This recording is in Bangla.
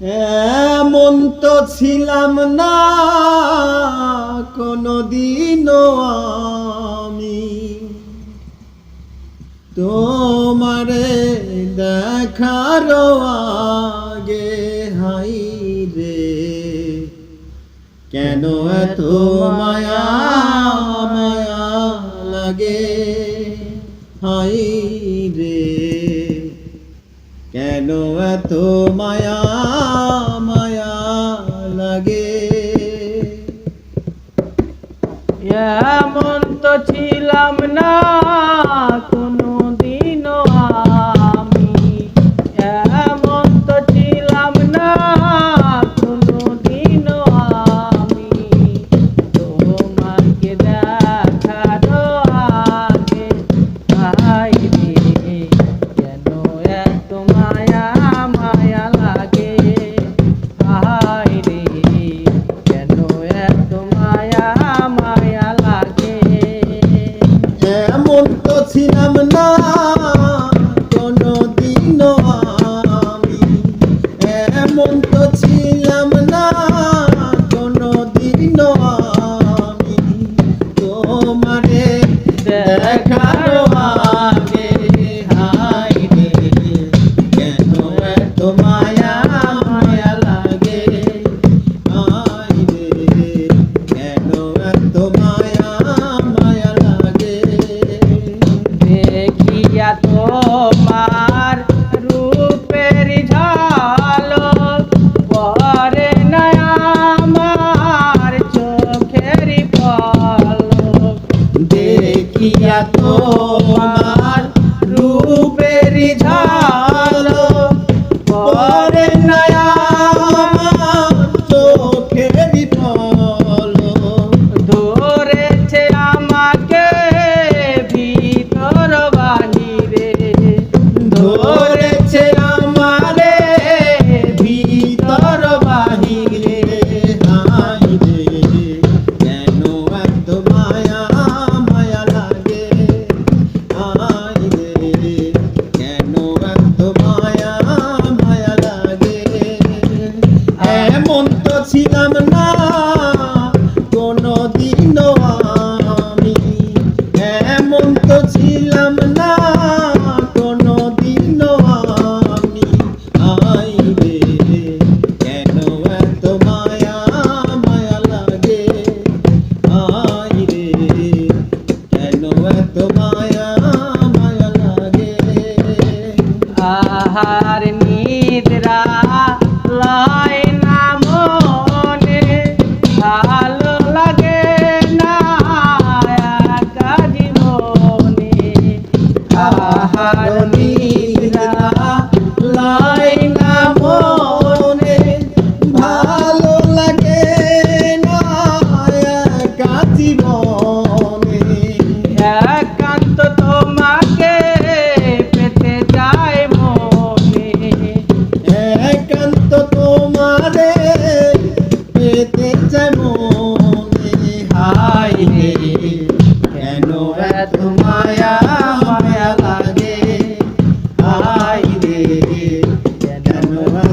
এমন তো ছিলাম না কোনদিনও আমি। তোমারে দেখার আগে, হাই রে, কেন এত মায়া মায়া লাগে? হাই রে, কেন এত মায়া লাগে। এমন তো ছিলাম না। দিয়া তোমার ছিলাম না কোনো দিনও আমি এমন তো ছিলাম না কোনো দিনও আমি আই রে কেন এত মায়া মায়া লাগে? আই রে কেন এত মায়া মায়া লাগে? আহার নিদ্রা me.